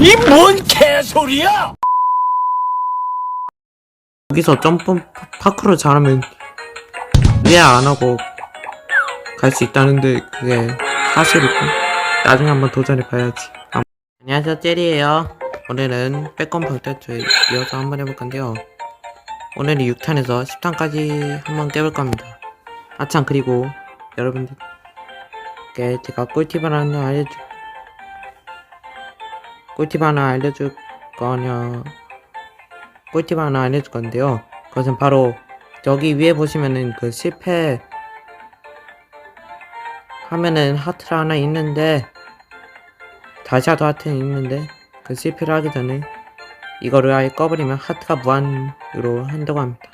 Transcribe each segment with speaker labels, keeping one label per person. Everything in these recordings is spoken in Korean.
Speaker 1: 이 뭔 개소리야!
Speaker 2: 여기서 점프 파크를 잘하면 왜 안 하고 갈 수 있다는데 그게 사실이고 나중에 한번 도전해 봐야지. 아, 안녕하세요 젤리예요. 오늘은 빼꼼 방탈출 이어서 한번 해볼 건데요. 오늘은 6탄에서 10탄까지 한번 깨볼 겁니다. 아참 그리고 여러분들께 제가 꿀팁 하나 알려줄 꿀팁 하나 알려줄 거냐 꿀팁 하나 알려줄 건데요. 그것은 바로 여기 위에 보시면은 그 실패 하면은 하트가 하나 있는데 다시 하도 하트는 있는데 그 실패를 하기 전에 이거를 아예 꺼버리면 하트가 무한으로 한다고 합니다.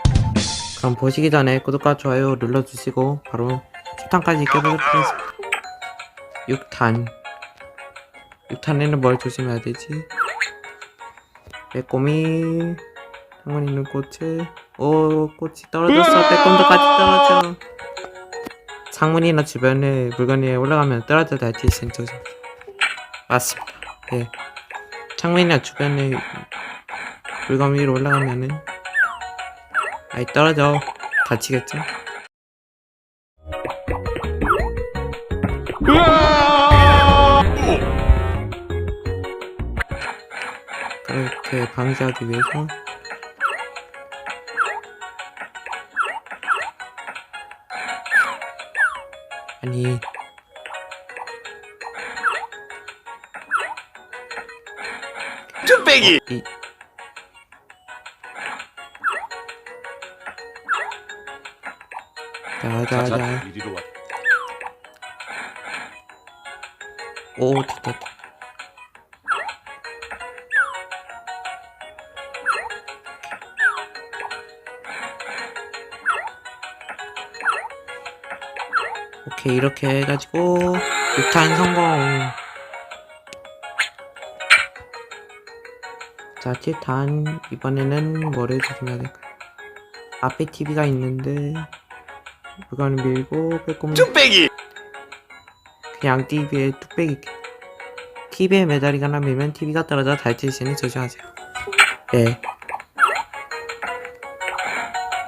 Speaker 2: 그럼 보시기 전에 구독과 좋아요 눌러주시고 바로 10탄까지 깨보도록 하겠습니다. 6탄 6탄에는 뭘 조심해야 되지? 빼꼼이 상관 있는 꽃에 오 꽃이 떨어졌어. 빼꼼도까지 떨어져. 창문이나 주변에 물건이 올라가면 할수 있으니 조심. 맞습니다. 예. 창문이나 주변에 물건 위로 올라가면은. 아이 떨어져. 다치겠죠? 그렇 게 방지하기 위해서. 아니.
Speaker 1: 쭈빼기!
Speaker 2: 이. 자자자. 오 됐다 됐다 오케이 이렇게 해가지고 6탄 성공. 자 7탄. 이번에는 뭐를 조심해야 될까 앞에 TV가 있는데 물건을 밀고 빼꼼
Speaker 1: 쭈빼기!
Speaker 2: 그냥 TV에 뚝배기 TV에 매달리거나 밀면 TV가 떨어져 수 있으니 조심하세요. 네.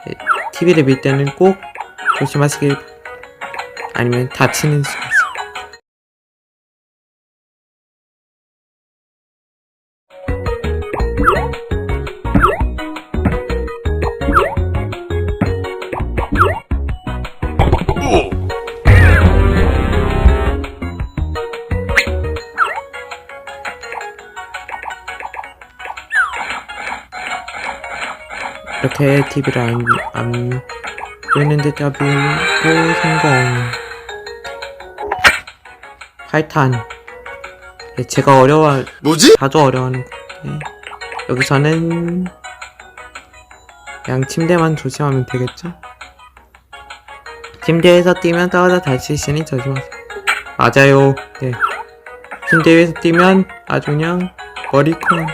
Speaker 2: 네, TV를 밀 때는 꼭 조심하시길 아니면 다치는 수가 있어요 이렇게 TV를 안, 안 보이는 데 잡고 성공 8탄. 예, 제가 어려워
Speaker 1: 뭐지?
Speaker 2: 자주 어려워하는 건데 여기서는 그냥 침대만 조심하면 되겠죠? 침대에서 뛰면 떨어져 있으니 조심하세요 맞아요. 네. 침대 위에서 뛰면 아주 그냥 머리콩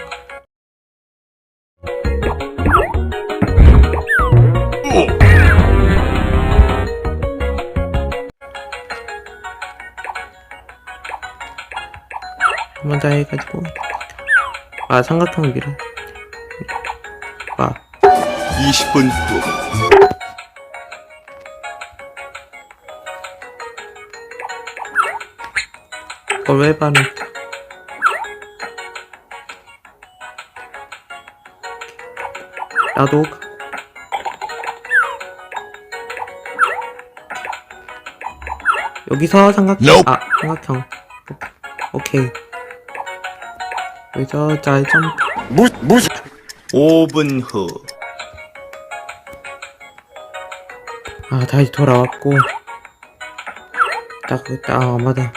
Speaker 2: 더 해가지고. 아 삼각형 밀어 아
Speaker 1: 20분 후.
Speaker 2: 그걸 왜 반응 나도 가- 여기서 삼각형?
Speaker 1: Nope.
Speaker 2: 아 삼각형. 오케이 여기서 짤 점프
Speaker 1: 무, 무슨 5분 후.
Speaker 2: 아 다시 돌아왔고 딱 딱 아, 맞아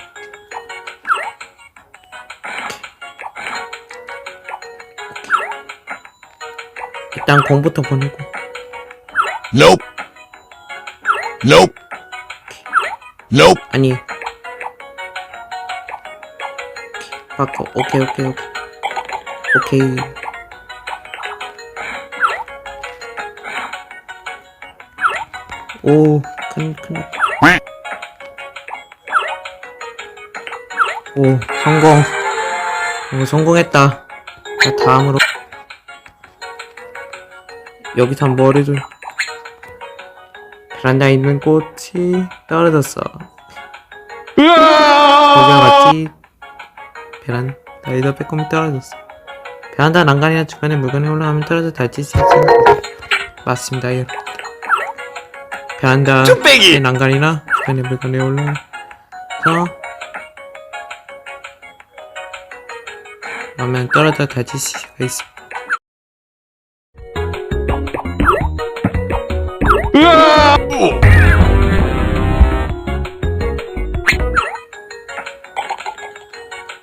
Speaker 2: 일단 공부터 보내고
Speaker 1: Nope. Nope. Nope.
Speaker 2: 아니 바꿔 오케이 오케이 오케이 오케이 오 큰, 큰. 오, 성공. 오, 성공했다. 자, 다음으로. 여기서 머리 좀. 베란다에 있는 꽃이 떨어졌어. 거기와 같이 베란다에서 빼꼼히 떨어졌어. 베란다 난간이나 주변에 물건이 올라가면 떨어져 다칠 수 있습니다. 맞습니다, 예. 베란다
Speaker 1: 뚝배기!
Speaker 2: 난간이나 주변에 물건이 올라가서 그러면 떨어져 다칠 수가 있습니다.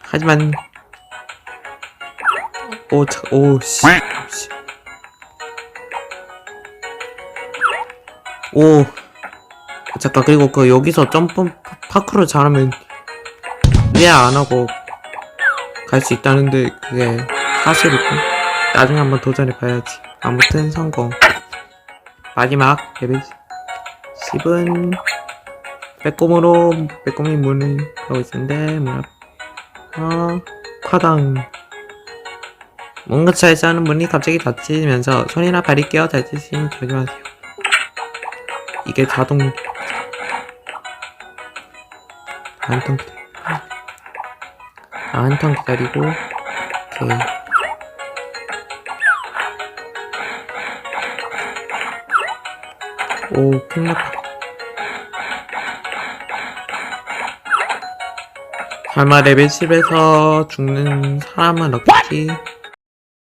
Speaker 2: 하지만 오, 자, 오, 씨, 씨. 오, 잠깐 그리고 그 여기서 점프 파크를 잘하면 왜안 하고 갈 수 있다는데 그게 사실이고 나중에 한번 도전해 봐야지. 아무튼 성공. 마지막 레벨 10은 빼꼼으로 빼꼼히 문을 하고 있는데 문 앞, 어, 과당. 잘 싸는 문이 갑자기 닫히면서 손이나 발이 끼어 닫히시니 조심하세요. 이게 자동 한턴 기다리고 아, 한턴 기다리고 오케이. 오 큰일났다 설마 레벨 10에서 죽는 사람은 없겠지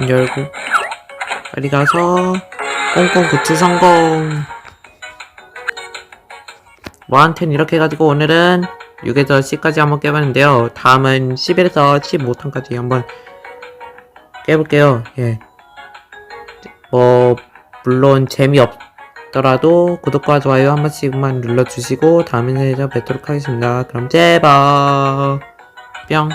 Speaker 2: 문 열고. 빨리 가서 꽁꽁 구트 성공. 뭐한텐 이렇게 해가지고 오늘은 6에서 10까지 한번 깨봤는데요. 다음은 11에서 15탄까지 한번 깨볼게요. 예. 뭐 물론 재미없더라도 구독과 좋아요 한 번씩만 눌러주시고 다음에 저 뵙도록 하겠습니다. 그럼 제발. 뿅